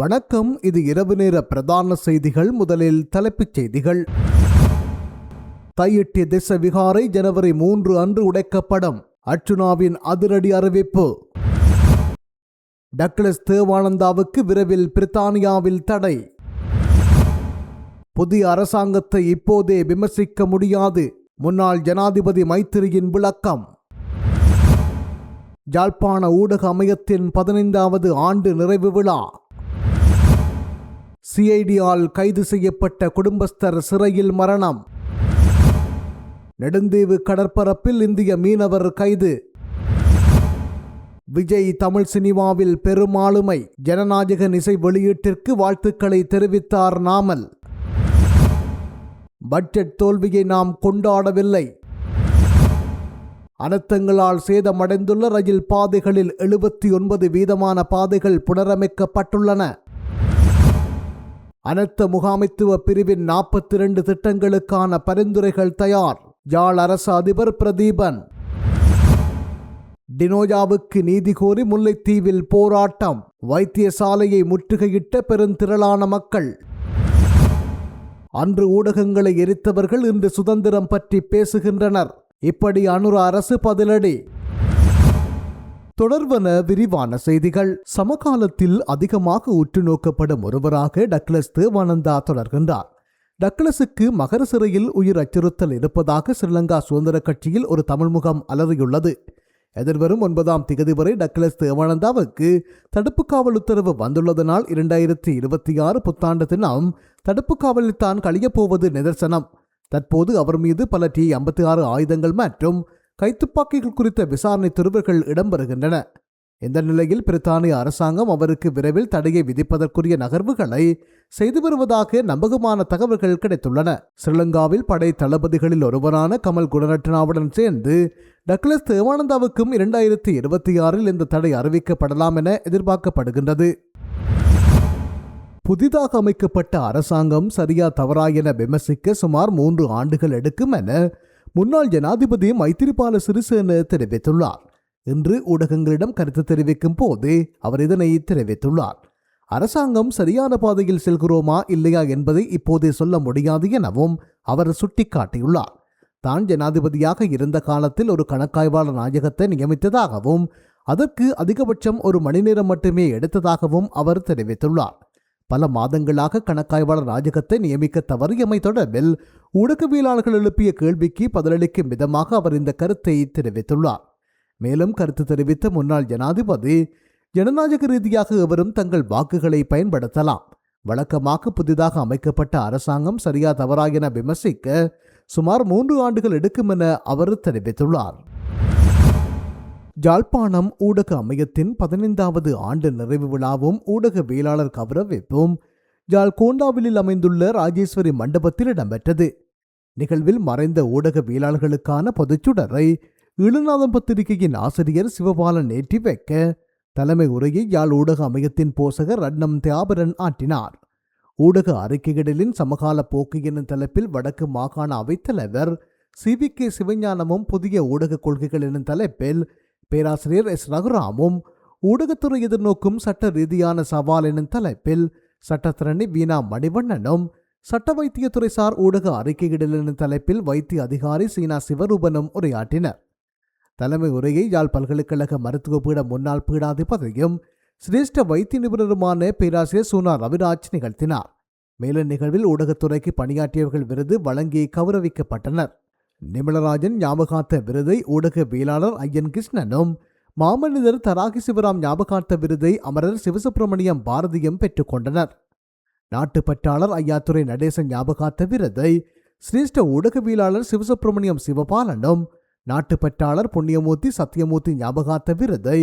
வணக்கம். இது இரவு நேர பிரதான செய்திகள் முதலில் தலைப்புச் செய்திகள். தையிட்டிய திச விகாரை ஜனவரி மூன்று அன்று உடைக்கப்படும். அர்ச்சுனாவின் அதிரடி அறிவிப்பு. டக்ளஸ் தேவானந்தாவுக்கு விரைவில் பிரித்தானியாவில் தடை. புதிய அரசாங்கத்தை இப்போதே விமர்சிக்க முடியாது. முன்னாள் ஜனாதிபதி மைத்திரியின் விளக்கம். யாழ்ப்பாண ஊடக அமையத்தின் பதினைந்தாவது ஆண்டு நிறைவு விழா. சிஐடியால் கைது செய்யப்பட்ட குடும்பஸ்தர் சிறையில் மரணம். நெடுந்தீவு கடற்பரப்பில் இந்திய மீனவர் கைது. விஜய் தமிழ் சினிமாவில் பெருமாளுமை ஜனநாயக இசை வெளியீட்டிற்கு வாழ்த்துக்களை தெரிவித்தார் நாமல். பட்ஜெட் தோல்வியை நாம் கொண்டாடவில்லை. அனர்த்தங்களால் சேதமடைந்துள்ள ரயில் பாதைகளில் எழுபத்தி ஒன்பது வீதமான பாதைகள் புனரமைக்கப்பட்டுள்ளன. அனர்த்த முகாமைத்துவ பிரிவின் நாற்பத்தி இரண்டு திட்டங்களுக்கான பரிந்துரைகள் தயார். யாழ் அரச அதிபர் பிரதீபன். டினோயாவுக்கு நீதி கோரி முல்லைத்தீவில் போராட்டம். வைத்தியசாலையை முற்றுகையிட்ட பெருந்திரளான மக்கள். அன்று ஊடகங்களை எரித்தவர்கள் இன்று சுதந்திரம் பற்றி பேசுகின்றனர். இப்படி அனுர அரசு பதிலடி. தொடர்வன விரிவான செய்திகள். சமகாலத்தில் அதிகமாக உற்று நோக்கப்படும் ஒருவராக டக்ளஸ் தேவானந்தா தொடர்கின்றார். டக்ளஸுக்கு மகர சிறையில் உயிர் அச்சுறுத்தல் இருப்பதாக ஸ்ரீலங்கா சுதந்திர கட்சியில் ஒரு தமிழ் முகம் அலறியுள்ளது. எதிர்வரும் ஒன்பதாம் திகதி வரை டக்ளஸ் தேவானந்தாவுக்கு தடுப்பு காவல் உத்தரவு வந்துள்ளதனால் இரண்டாயிரத்தி இருபத்தி ஆறு புத்தாண்டு தினம் தடுப்பு காவலில் தான் கழியப்போவது நிதர்சனம். தற்போது அவர் மீது பல டி ஐம்பத்தி ஆறு ஆயுதங்கள் மற்றும் கைத்துப்பாக்கிகள் குறித்த விசாரணை துருவர்கள் இடம்பெறுகின்றன. இந்த நிலையில் பிரித்தானிய அரசாங்கம் அவருக்கு விரைவில் தடையை விதிப்பதற்குரிய நகர்வுகளை செய்து வருவதாக நம்பகமான தகவல்கள் கிடைத்துள்ளன. ஸ்ரீலங்காவில் படை தளபதிகளில் ஒருவரான கமல் குணரட்னாவுடன் சேர்ந்து டக்ளஸ் தேவானந்தாவுக்கும் இரண்டாயிரத்தி இருபத்தி ஆறில் இந்த தடை அறிவிக்கப்படலாம் என எதிர்பார்க்கப்படுகின்றது. புதிதாக அமைக்கப்பட்ட அரசாங்கம் சரியா தவறா என விமர்சிக்க சுமார் மூன்று ஆண்டுகள் எடுக்கும் என முன்னாள் ஜனாதிபதி மைத்திரிபால சிறிசேன தெரிவித்துள்ளார். இன்று ஊடகங்களிடம் கருத்து தெரிவிக்கும் போது அவர் இதனை தெரிவித்துள்ளார். அரசாங்கம் சரியான பாதையில் செல்கிறோமா இல்லையா என்பதை இப்போதே சொல்ல முடியாது எனவும் அவர் சுட்டிக்காட்டியுள்ளார். தான் ஜனாதிபதியாக இருந்த காலத்தில் ஒரு கணக்காய்வாளர் நாயகத்தை நியமித்ததாகவும் அதற்கு அதிகபட்சம் ஒரு மணி நேரம் மட்டுமே எடுத்ததாகவும் அவர் தெரிவித்துள்ளார். பல மாதங்களாக கணக்காய்வாளர் ராஜகத்தை நியமிக்க தவறியமை தொடர்பில் ஊடகவியலாளர்கள் எழுப்பிய கேள்விக்கு பதிலளிக்கும் விதமாக அவர் இந்த கருத்தை தெரிவித்துள்ளார். மேலும் கருத்து தெரிவித்த முன்னாள் ஜனாதிபதி ஜனநாயக ரீதியாக எவரும் தங்கள் வாக்குகளை பயன்படுத்தலாம். வழக்கமாக புதிதாக அமைக்கப்பட்ட அரசாங்கம் சரியா தவறா என விமர்சிக்க சுமார் மூன்று ஆண்டுகள் எடுக்கும் என அவர் தெரிவித்துள்ளார். யாழ்ப்பாணம் ஊடக அமையத்தின் பதினைந்தாவது ஆண்டு நிறைவு விழாவும் ஊடகவியலாளர் கௌரவிப்பும் யாழ் கோண்டாவிலில் அமைந்துள்ள ராஜேஸ்வரி மண்டபத்தில் இடம்பெற்றது. நிகழ்வில் மறைந்த ஊடகவியலாளர்களுக்கான பொதுச்சுடரை இழுநாதம் பத்திரிகையின் ஆசிரியர் சிவபாலன் ஏற்றி வைக்க தலைமை உரையை யாழ் ஊடக அமையத்தின் போசகர் ரட்னம் தியாபரன் ஆற்றினார். ஊடக அறிக்கைகளின் சமகால போக்கு எனும் தலைப்பில் வடக்கு மாகாண அவைத்தலைவர் சி வி கே சிவஞானமும் புதிய ஊடக கொள்கைகள் எனும் தலைப்பில் பேராசிரியர் எஸ். ரகுராமும் ஊடகத்துறை எதிர்நோக்கும் சட்ட ரீதியான சவால் எனும் தலைப்பில் சட்டத்திரணி வீணா மணிவண்ணனும் சட்ட வைத்தியத்துறை சார் ஊடக அறிக்கையிடல் எனும் தலைப்பில் வைத்திய அதிகாரி சீனா சிவரூபனும் உரையாற்றினர். தலைமை உரையை யாழ் பல்கலைக்கழக மருத்துவ பீட முன்னாள் பீடாதிபதியும் சிரேஷ்ட வைத்திய நிபுணருமான பேராசிரியர் சூனா ரவிராஜ் நிகழ்த்தினார். மேலும் நிகழ்வில் ஊடகத்துறைக்கு பணியாற்றியவர்கள் விருது வழங்கி கௌரவிக்கப்பட்டனர். நிமலராஜன் ஞாபகார்த்த விருதை ஊடகவியலாளர் ஐயன் கிருஷ்ணனும் மாமனிதர் தராகி சிவராம் ஞாபகார்த்த விருதை அமரர் சிவசுப்பிரமணியம் பாரதியும் பெற்றுக்கொண்டனர் நாட்டுப்பற்றாளர் ஐயாத்துறை நடேசன் ஞாபகார்த்த விருதை சிரேஷ்ட ஊடகவியலாளர் சிவசுப்பிரமணியம் சிவபாலனும் நாட்டுப்பற்றாளர் புண்ணியமூர்த்தி சத்தியமூர்த்தி ஞாபகார்த்த விருதை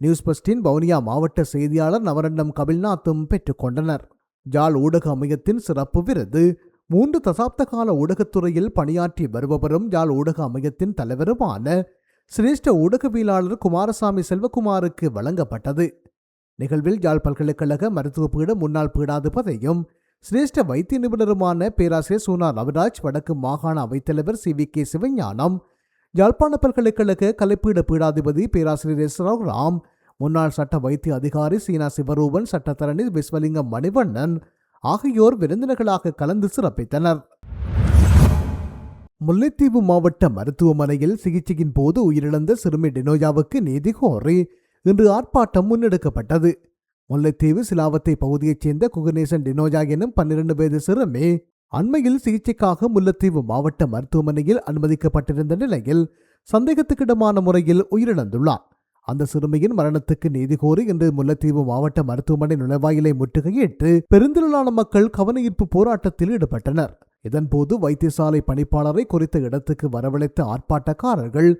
நியூஸ் பஸ்டின் வவுனியா மாவட்ட செய்தியாளர் நவரண்டம் கபில்நாத்தும் பெற்றுக்கொண்டனர் ஜாழ் ஊடக அமையத்தின் சிறப்பு விருது மூன்று தசாப்த கால ஊடகத்துறையில் பணியாற்றி வருபவரும் யாழ் ஊடக அமையத்தின் தலைவருமான சிரேஷ்ட ஊடகவியலாளர் குமாரசாமி செல்வகுமாருக்கு வழங்கப்பட்டது. நிகழ்வில் யாழ் பல்கலைக்கழக மருத்துவ பீட முன்னாள் பீடாதிபதியும் சிரேஷ்ட வைத்திய நிபுணருமான பேராசிரியர் சூனா ரவிராஜ் வடக்கு மாகாண அவைத்தலைவர் சி வி கே சிவஞானம் யாழ்ப்பாண பல்கலைக்கழக கலைப்பீட பீடாதிபதி பேராசிரியர் எஸ் ராம் முன்னாள் சட்ட வைத்திய அதிகாரி சீனா சிவரூபன் சட்டத்தரணி விஸ்வலிங்கம் மணிவண்ணன் ஆகியோர் விருந்தினர்களாக கலந்து சிறப்பித்தனர். முல்லைத்தீவு மாவட்ட மருத்துவமனையில் சிகிச்சையின் போது உயிரிழந்த சிறுமி டினோயாவுக்கு நீதி கோரி இன்று ஆர்ப்பாட்டம் முன்னெடுக்கப்பட்டது. முல்லைத்தீவு சிலாவத்தை பகுதியைச் சேர்ந்த குகநேசன் டினோயா எனும் பன்னிரண்டு வயது சிறுமி அண்மையில் சிகிச்சைக்காக முல்லைத்தீவு மாவட்ட மருத்துவமனையில் அனுமதிக்கப்பட்டிருந்த நிலையில் சந்தேகத்துக்கிடமான முறையில் உயிரிழந்துள்ளார். அந்த சிறுமியின் மரணத்துக்கு நீதி கோரி இன்று முல்லைத்தீவு மாவட்ட மருத்துவமனை நுழைவாயிலை முற்றுகையிட்டு பெருந்திரளான மக்கள் கவனஈர்ப்பு போராட்டத்தில் ஈடுபட்டனர். இதன்போது வைத்தியசாலை பணிப்பாளரை குறித்த இடத்துக்கு வரவழைத்த ஆர்ப்பாட்டக்காரர்கள்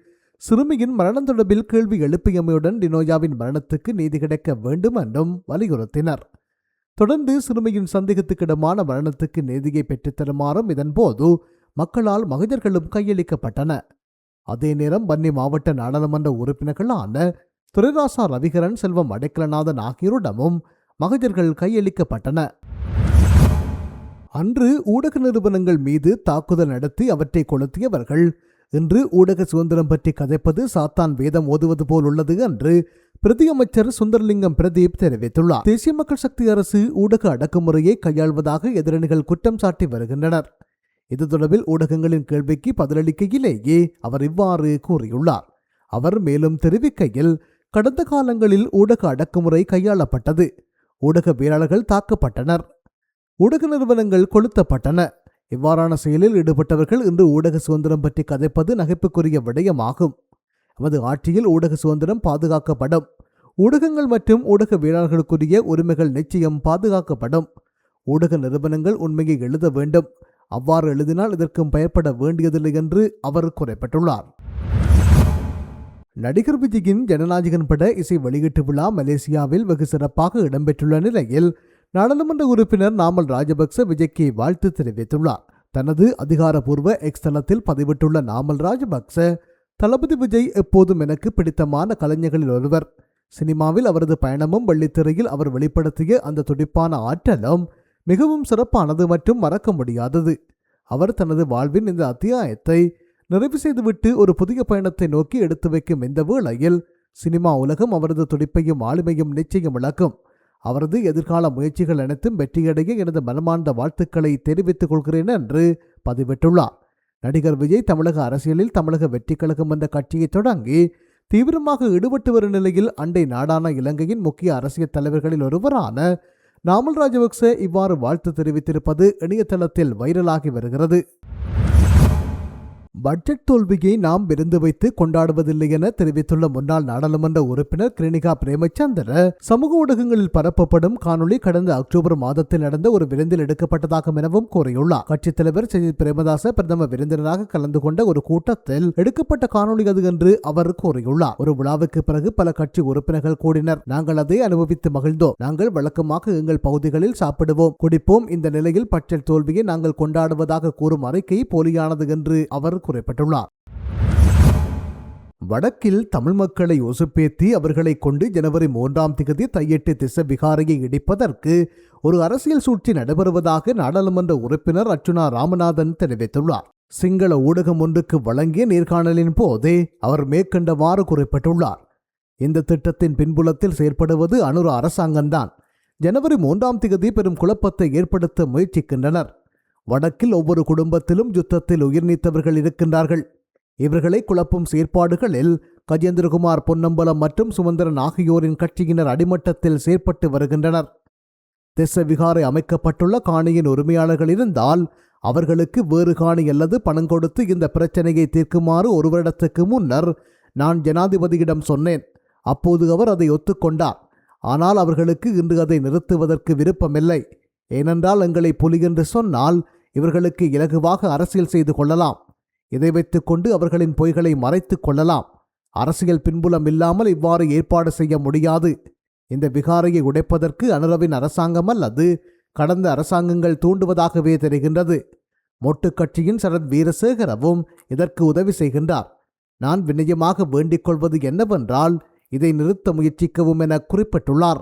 சிறுமியின் மரணம் தொடர்பில் கேள்வி எழுப்பியமையுடன் டினோயாவின் மரணத்துக்கு நீதி கிடைக்க வேண்டும் என்றும் வலியுறுத்தினர். தொடர்ந்து சிறுமியின் சந்தேகத்துக்கிடமான மரணத்துக்கு நீதியை பெற்றுத்தருமாறும் இதன்போது மக்களால் மகிழர்களும் கையளிக்கப்பட்டன அதே நேரம் வன்னி மாவட்ட நாடாளுமன்ற உறுப்பினர்களான துரைராசா ரவிகரன் செல்வம் அடைக்கலநாதன் ஆகியோரிடமும் மகஜர்கள் கையளிக்கப்பட்டன. அன்று ஊடக நிறுவனங்கள் மீது தாக்குதல் நடத்தி அவற்றை கொளுத்தியவர்கள் இன்று ஊடக சுதந்திரம் பற்றி கதைப்பது சாத்தான் வேதம் ஓதுவது போல் உள்ளது என்று பிரதியமைச்சர் சுந்தரலிங்கம் பிரதீப் தெரிவித்துள்ளார். தேசிய மக்கள் சக்தி அரசு ஊடக அடக்குமுறையை கையாள்வதாக எதிரணிகள் குற்றம் சாட்டி வருகின்றனர். இது தொடர்பில் ஊடகங்களின் கேள்விக்கு பதிலளிக்கையிலேயே அவர் இவ்வாறு கூறியுள்ளார். அவர் மேலும் தெரிவிக்கையில் கடந்த காலங்களில் ஊடக அடக்குமுறை கையாளப்பட்டது. ஊடகவியலாளர்கள் தாக்கப்பட்டனர். ஊடக நிறுவனங்கள் கொளுத்தப்பட்டன. இவ்வாறான செயலில் ஈடுபட்டவர்கள் இன்று ஊடக சுதந்திரம் பற்றி கதைப்பது நகைப்புக்குரிய விடயமாகும். நமது ஆட்சியில் ஊடக சுதந்திரம் பாதுகாக்கப்படும். ஊடகங்கள் மற்றும் ஊடகவியலாளர்களுக்குரிய உரிமைகள் நிச்சயம் பாதுகாக்கப்படும். ஊடக நிறுவனங்கள் உண்மையை எழுத வேண்டும். அவ்வாறு எழுதினால் இதற்கும் பயப்பட வேண்டியதில்லை என்று அவர் குறிப்பிட்டுள்ளார். நடிகர் விஜயின் ஜனநாயகன் பட இசை வெளியீட்டு விழா மலேசியாவில் வெகு சிறப்பாக இடம்பெற்றுள்ள நிலையில் நாடாளுமன்ற உறுப்பினர் நாமல் ராஜபக்ச விஜய்க்கு வாழ்த்து தெரிவித்துள்ளார். தனது அதிகாரப்பூர்வ எக்ஸ் தளத்தில் பதிவிட்டுள்ள நாமல் ராஜபக்ச தளபதி விஜய் எப்போதும் எனக்கு பிடித்தமான கலைஞர்களில் ஒருவர். சினிமாவில் அவரது பயணமும் வெள்ளித்திரையில் அவர் வெளிப்படுத்திய அந்த துடிப்பான ஆற்றலும் மிகவும் சிறப்பானது மற்றும் மறக்க முடியாதது. அவர் தனது வாழ்வின் இந்த அத்தியாயத்தை நிறைவு செய்துவிட்டு ஒரு புதிய பயணத்தை நோக்கி எடுத்து வைக்கும் இந்த வேளையில் சினிமா உலகம் அவரது துடிப்பையும் ஆளுமையும் நிச்சயம் விளக்கும். அவரது எதிர்கால முயற்சிகள் அனைத்தும் வெற்றியடைய எனது மனமார்ந்த வாழ்த்துக்களை தெரிவித்துக் கொள்கிறேன் என்று பதிவிட்டுள்ளார். நடிகர் விஜய் தமிழக அரசியலில் தமிழக வெற்றி கழகம் என்ற கட்சியை தொடங்கி தீவிரமாக ஈடுபட்டு வரும் நிலையில் அண்டை நாடான இலங்கையின் முக்கிய அரசியல் தலைவர்களில் ஒருவரான நாமல் ராஜபக்ச இவ்வாறு வாழ்த்து தெரிவித்திருப்பது இணையதளத்தில் வைரலாகி வருகிறது. பட்ஜெட் தோல்வியை நாம் விருந்து வைத்து கொண்டாடுவதில்லை என தெரிவித்துள்ள முன்னாள் நாடாளுமன்ற உறுப்பினர் கிருணிகா பிரேமச்சந்திர சமூக ஊடகங்களில் பரப்பப்படும் காணொளி கடந்த அக்டோபர் மாதத்தில் நடந்த ஒரு விருந்தில் எடுக்கப்பட்டதாகும் எனவும் கூறியுள்ளார். கட்சித் தலைவர் சஜித் பிரேமதாச பிரதம விருந்தினராக கலந்து கொண்ட ஒரு கூட்டத்தில் எடுக்கப்பட்ட காணொளி அது என்று அவர் கூறியுள்ளார். ஒரு விழாவுக்கு பிறகு பல கட்சி உறுப்பினர்கள் கூடினர். நாங்கள் அதை அனுபவித்து மகிழ்ந்தோம். நாங்கள் வழக்கமாக எங்கள் பகுதிகளில் சாப்பிடுவோம் குடிப்போம். இந்த நிலையில் பட்ஜெட் தோல்வியை நாங்கள் கொண்டாடுவதாக கூறும் அறிக்கை போலியானது என்று அவர் குறிப்பிட்டுள்ளார். வடக்கில் தமிழ் மக்களை ஒசுப்பேத்தி அவர்களை கொண்டு ஜனவரி மூன்றாம் திகதி தையெட்டு திச விகாரையை இடிப்பதற்கு ஒரு அரசியல் சூழ்ச்சி நடைபெறுவதாக நாடாளுமன்ற உறுப்பினர் அர்ச்சுனா ராமநாதன் தெரிவித்துள்ளார். சிங்கள ஊடகம் ஒன்றுக்கு வழங்கிய நேர்காணலின் போதே அவர் மேற்கண்டவாறு குறிப்பிட்டுள்ளார். இந்த திட்டத்தின் பின்புலத்தில் செயற்படுவது அனுர அரசாங்கம்தான். ஜனவரி மூன்றாம் திகதி பெரும் குழப்பத்தை ஏற்படுத்த முயற்சிக்கின்றனர். வடக்கில் ஒவ்வொரு குடும்பத்திலும் யுத்தத்தில் உயிர் நீத்தவர்கள் இருக்கின்றார்கள். இவர்களை குழப்பும் செயற்பாடுகளில் கஜேந்திரகுமார் பொன்னம்பலம் மற்றும் சுமந்திரன் ஆகியோரின் கட்சியினர் அடிமட்டத்தில் செயற்பட்டு வருகின்றனர். திச விகாரை அமைக்கப்பட்டுள்ள காணியின் உரிமையாளர்கள் இருந்தால் அவர்களுக்கு வேறு காணி அல்லது பணம் கொடுத்து இந்த பிரச்சனையை தீர்க்குமாறு ஒரு வருடத்துக்கு முன்னர் நான் ஜனாதிபதியிடம் சொன்னேன். அப்போது அவர் அதை ஒத்துக்கொண்டார். ஆனால் அவர்களுக்கு இன்று அதை நிறுத்துவதற்கு விருப்பமில்லை. ஏனென்றால் எங்களை புலி என்று சொன்னால் இவர்களுக்கு இலகுவாக அரசியல் செய்து கொள்ளலாம். இதை வைத்துக்கொண்டு அவர்களின் பொய்களை மறைத்துக் கொள்ளலாம். அரசியல் பின்புலம் இல்லாமல் இவ்வாறு ஏற்பாடு செய்ய முடியாது. இந்த விகாரையை உடைப்பதற்கு அனுரவின் அரசாங்கம் அல்லது கடந்த அரசாங்கங்கள் தூண்டுவதாகவே தெரிகின்றது. மொட்டு கட்சியின் சரத் வீரசேகரவும் இதற்கு உதவி செய்கின்றார். நான் வினயமாக வேண்டிக் கொள்வது என்னவென்றால் இதை நிறுத்த முயற்சிக்கவும் என குறிப்பிட்டுள்ளார்.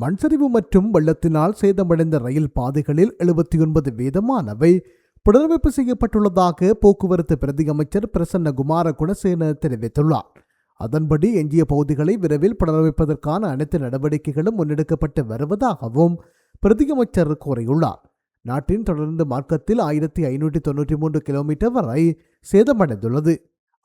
மண்சரிவு மற்றும் வெள்ளத்தினால் சேதமடைந்த ரயில் பாதைகளில் எழுபத்தி ஒன்பது வீதமானவை. புனரமைப்பு செய்யப்பட்டுள்ளதாக போக்குவரத்து பிரதி அமைச்சர் பிரசன்ன குமார குணசேன தெரிவித்துள்ளார். அதன்படி எஞ்சிய பகுதிகளை விரைவில் புனரமைப்பதற்கான அனைத்து நடவடிக்கைகளும் முன்னெடுக்கப்பட்டு வருவதாகவும் பிரதியமைச்சர் கூறியுள்ளார். நாட்டின் தொடர்ந்து மார்க்கத்தில் ஆயிரத்தி ஐநூற்றி தொன்னூற்றி மூன்று கிலோமீட்டர் வரை சேதமடைந்துள்ளது.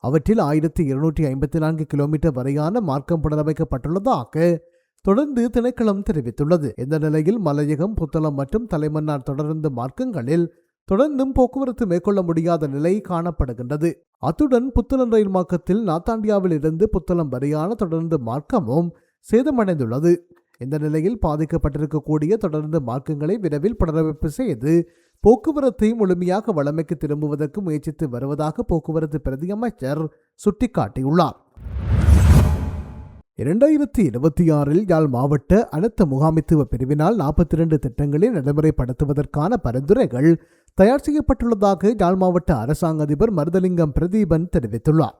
அவற்றில் ஆயிரத்தி இருநூற்றி ஐம்பத்தி நான்கு கிலோமீட்டர் வரையான மார்க்கம் புனரமைக்கப்பட்டுள்ளதாக தொடர்ந்து திணைக்களம் தெரிவித்துள்ளது. இந்த நிலையில் மலையகம் புத்தளம் மற்றும் தலைமன்னார் தொடர்ந்து மார்க்கங்களில் தொடர்ந்தும் போக்குவரத்து மேற்கொள்ள முடியாத நிலை காணப்படுகின்றது. அத்துடன் புத்தளம் ரயில் மார்க்கத்தில் நாத்தாண்டியாவில் இருந்து புத்தளம் வரையான தொடர்ந்து மார்க்கமும் சேதமடைந்துள்ளது. இந்த நிலையில் பாதிக்கப்பட்டிருக்கக்கூடிய தொடர்ந்து மார்க்கங்களை விரைவில் புனரமைப்பு செய்து போக்குவரத்தை முழுமையாக வளமைக்கு திரும்புவதற்கு முயற்சித்து வருவதாக போக்குவரத்து பிரதி அமைச்சர் சுட்டிக்காட்டியுள்ளார். இரண்டாயிரத்தி இருபத்தி ஆறில் யாழ் மாவட்ட அனைத்து முகாமித்துவ பிரிவினால் நாற்பத்தி இரண்டு திட்டங்களை நடைமுறைப்படுத்துவதற்கான பரிந்துரைகள் தயார் செய்யப்பட்டுள்ளதாக யாழ் மாவட்ட அரசாங்க அதிபர் மருதலிங்கம் பிரதீபன் தெரிவித்துள்ளார்.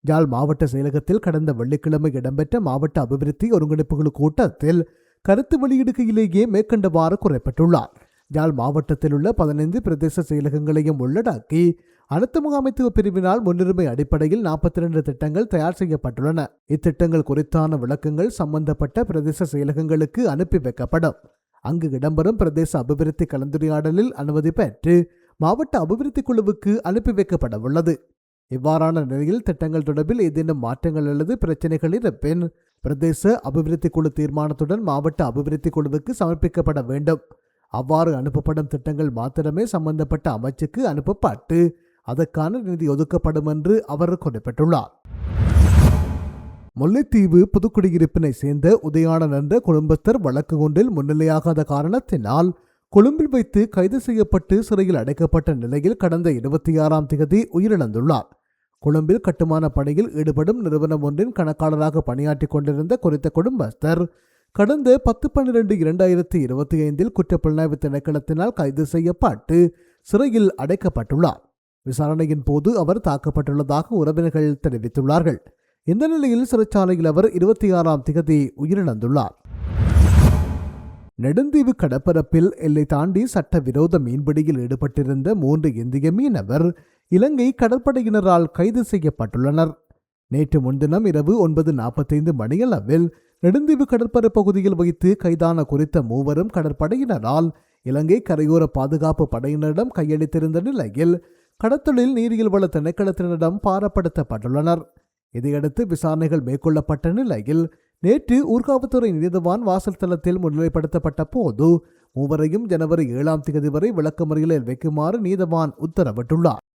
யாழ் மாவட்ட செயலகத்தில் கடந்த வெள்ளிக்கிழமை இடம்பெற்ற மாவட்ட அபிவிருத்தி ஒருங்கிணைப்புகள் கூட்டத்தில் கருத்து வெளியிடுகையிலேயே மேற்கண்டவாறு குறைப்பட்டுள்ளார். யாழ் மாவட்டத்தில் உள்ள பதினைந்து பிரதேச செயலகங்களையும் உள்ளடக்கி அனைத்து முகாமைத்துவ பிரிவினால் முன்னுரிமை அடிப்படையில் நாற்பத்தி இரண்டு திட்டங்கள் தயார் செய்யப்பட்டுள்ளன. இத்திட்டங்கள் குறித்தான விளக்கங்கள் சம்பந்தப்பட்ட பிரதேச செயலகங்களுக்கு அனுப்பி வைக்கப்படும். அங்கு இடம்பெறும் பிரதேச அபிவிருத்தி கலந்துரையாடலில் அனுமதி பெற்று மாவட்ட அபிவிருத்தி குழுவுக்கு அனுப்பி வைக்கப்பட உள்ளது. இவ்வாறான நிலையில் திட்டங்கள் தொடர்பில் ஏதேனும் மாற்றங்கள் அல்லது பிரச்சனைகள் இருப்பின் பிரதேச அபிவிருத்தி குழு தீர்மானத்துடன் மாவட்ட அபிவிருத்தி குழுவுக்கு சமர்ப்பிக்கப்பட வேண்டும். அவ்வாறு அனுப்பப்படும் திட்டங்கள் மாத்திரமே சம்பந்தப்பட்ட அமைச்சுக்கு அனுப்பப்பட்டு அதற்கான நிதி ஒதுக்கப்படும் என்று அவர் குறிப்பிட்டுள்ளார். முல்லைத்தீவு புதுக்குடியிருப்பினை சேர்ந்த உதயானன் என்ற குடும்பஸ்தர் வழக்கு ஒன்றில் முன்னிலையாகாத காரணத்தினால் கொழும்பில் வைத்து கைது செய்யப்பட்டு சிறையில் அடைக்கப்பட்ட நிலையில் கடந்த இருபத்தி ஆறாம் தேதி உயிரிழந்துள்ளார். கொழும்பில் கட்டுமான பணியில் ஈடுபடும் நிறுவனம் ஒன்றின் கணக்காளராக பணியாற்றிக் கொண்டிருந்த குறித்த குடும்பஸ்தர் கடந்த பத்து பன்னிரண்டு இரண்டாயிரத்தி இருபத்தி ஐந்தில் குற்றப்புலனாய்வு திணைக்களத்தினால் கைது செய்யப்பட்டு சிறையில் அடைக்கப்பட்டுள்ளார். விசாரணையின் போது அவர் தாக்கப்பட்டுள்ளதாக உறவினர்கள் தெரிவித்துள்ளார்கள். இந்த நிலையில் சிறைச்சாலையில் அவர் இருபத்தி ஆறாம் திகதி உயிரிழந்துள்ளார். நெடுந்தீவு கடற்பரப்பில் எல்லை தாண்டி சட்டவிரோத மீன்பிடியில் ஈடுபட்டிருந்த மூன்று இந்திய மீனவர் இலங்கை கடற்படையினரால் கைது செய்யப்பட்டுள்ளனர். நேற்று முன்தினம் இரவு ஒன்பது நாற்பத்தைந்து மணியளவில் நெடுந்தீவு கடற்பரப்பு பகுதியில் வைத்து கைதான குறித்த மூவரும் கடற்படையினரால் இலங்கை கரையோர பாதுகாப்பு படையினரிடம் கையளித்திருந்த நிலையில் கடத்தலில் நீரியல் வள திணைக்களத்தினரிடம் பாரப்படுத்தப்பட்டுள்ளனர். இதையடுத்து விசாரணைகள் மேற்கொள்ளப்பட்ட நிலையில் நேற்று ஊர்காவத்துறை நீதவான் வாசல் தளத்தில் முன்னிலைப்படுத்தப்பட்ட போது மூவரையும் ஜனவரி ஏழாம் தேதி வரை விளக்கமறியலில் வைக்குமாறு நீதவான் உத்தரவிட்டுள்ளார்.